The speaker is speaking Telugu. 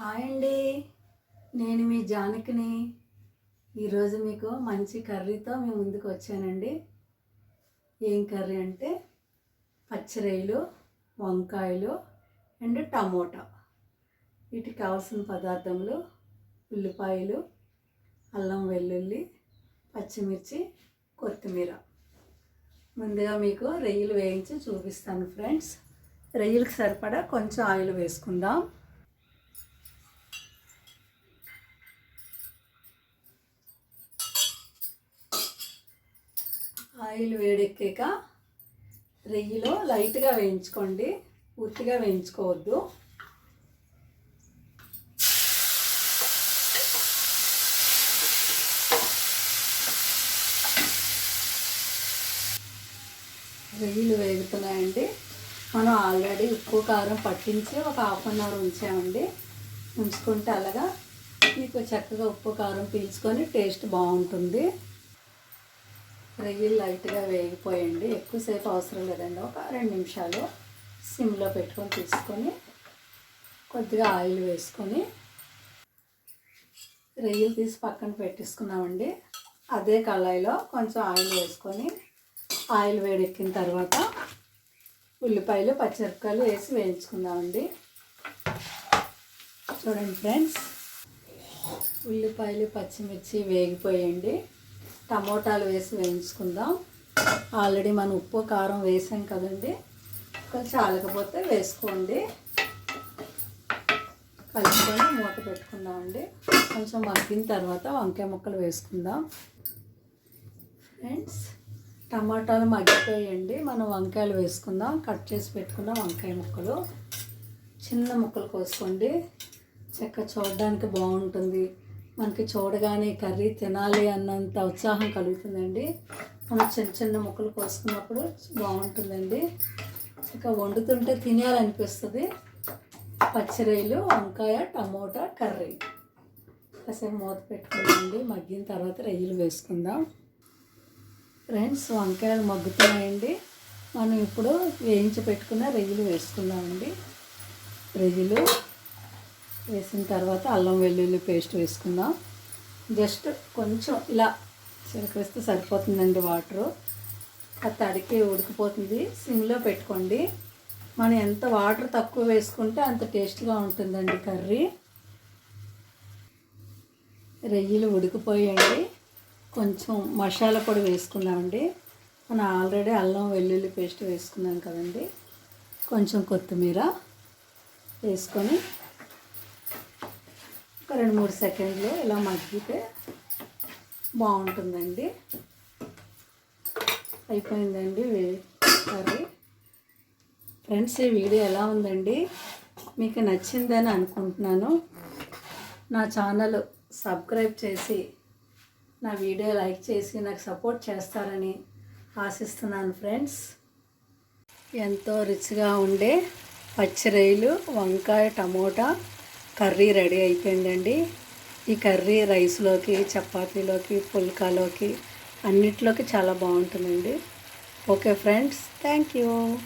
హాయ్ అండి. నేను మీ జానకిని. ఈరోజు మీకు మంచి కర్రీతో మీ ముందుకు వచ్చానండి. ఏం కర్రీ అంటే పచ్చిరొయ్యలు వంకాయలు అండ్ టమోటా. వీటికి కావాల్సిన పదార్థములు ఉల్లిపాయలు అల్లం వెల్లుల్లి పచ్చిమిర్చి కొత్తిమీర. ముందుగా మీకు రొయ్యలు వేయించి చూపిస్తాను ఫ్రెండ్స్. రొయ్యలకు సరిపడా కొంచెం ఆయిల్ వేసుకుందాం. ఆయిల్ వేడెక్కాక రొయ్యలో లైట్గా వేయించుకోండి. పూర్తిగా వేయించుకోవద్దు. రొయ్యలు వేగుతున్నాయండి. మనం ఆల్రెడీ ఉప్పు కారం పట్టించి ఒక హాఫ్ అన్ అవర్ ఉంచామండి. ఉంచుకుంటే అలాగా మీకు చక్కగా ఉప్పు కారం పీల్చుకొని టేస్ట్ బాగుంటుంది. రొయ్యలు లైట్గా వేగిపోయండి. ఎక్కువసేపు అవసరం లేదండి. ఒక రెండు నిమిషాలు సిమ్లో పెట్టుకొని తీసుకొని కొద్దిగా ఆయిల్ వేసుకొని రొయ్యలు తీసి పక్కన పెట్టేసుకున్నామండి. అదే కళాయిలో కొంచెం ఆయిల్ వేసుకొని ఆయిల్ వేడెక్కిన తర్వాత ఉల్లిపాయలు పచ్చిమిరపకాయలు వేసి వేయించుకుందామండి. చూడండి ఫ్రెండ్స్ ఉల్లిపాయలు పచ్చిమిర్చి వేగిపోయండి. టమోటాలు వేసి వేయించుకుందాం. ఆల్రెడీ మనం ఉప్పు కారం వేసాం కదండి. కొంచెం చాలకపోతే వేసుకోండి. కలుపుకొని మూత పెట్టుకుందామండి. కొంచెం మగ్గిన తర్వాత వంకాయ ముక్కలు వేసుకుందాం. ఫ్రెండ్స్ టమాటాలు మగ్గిపోయండి మనం వంకాయలు వేసుకుందాం. కట్ చేసి పెట్టుకున్న వంకాయ ముక్కలు. చిన్న ముక్కలు కోసుకోండి. చక్క చూడడానికి బాగుంటుంది. మనకి చూడగానే కర్రీ తినాలి అన్నంత ఉత్సాహం కలుగుతుందండి. మనం చిన్న చిన్న ముక్కలు కోసుకున్నప్పుడు బాగుంటుందండి. ఇక వండుతుంటే తినాలనిపిస్తుంది. పచ్చిరొయ్యలు వంకాయ టమోటా కర్రీ. కాసేపు మూత పెట్టుకుందామండి మగ్గిన తర్వాత రొయ్యలు వేసుకుందాం. ఫ్రెండ్స్ వంకాయలు మగ్గుతున్నాయండి. మనం ఇప్పుడు వేయించి పెట్టుకున్న రొయ్యలు వేసుకుందామండి. రొయ్యలు వేసిన తర్వాత అల్లం వెల్లుల్లి పేస్ట్ వేసుకుందాం. జస్ట్ కొంచెం ఇలా చిలకరిస్తే సరిపోతుందండి వాటరు. అది తడికి ఉడికిపోతుంది. సిమ్లో పెట్టుకోండి. మనం ఎంత వాటర్ తక్కువ వేసుకుంటే అంత టేస్ట్గా ఉంటుందండి కర్రీ. రొయ్యలు ఉడికిపోయండి కొంచెం మసాలా పొడి వేసుకుందామండి. మనం ఆల్రెడీ అల్లం వెల్లుల్లి పేస్ట్ వేసుకున్నాం కదండి. కొంచెం కొత్తిమీర వేసుకొని ఒక రెండు మూడు సెకండ్లు ఇలా మగ్గితే బాగుంటుందండి. అయిపోయిందండి కర్రీ. ఫ్రెండ్స్ ఈ వీడియో ఎలా ఉందండి? మీకు నచ్చిందని అనుకుంటున్నాను. నా ఛానల్ సబ్స్క్రైబ్ చేసి నా వీడియో లైక్ చేసి నాకు సపోర్ట్ చేస్తారని ఆశిస్తున్నాను ఫ్రెండ్స్. ఎంతో రుచిగా ఉండే పచ్చిరొయ్యలు వంకాయ టమోటా కర్రీ రెడీ అయిపోయిందండి. ఈ కర్రీ రైస్లోకి చపాతీలోకి పుల్కాలోకి అన్నిట్లోకి చాలా బాగుంటుందండి. Okay friends thank you.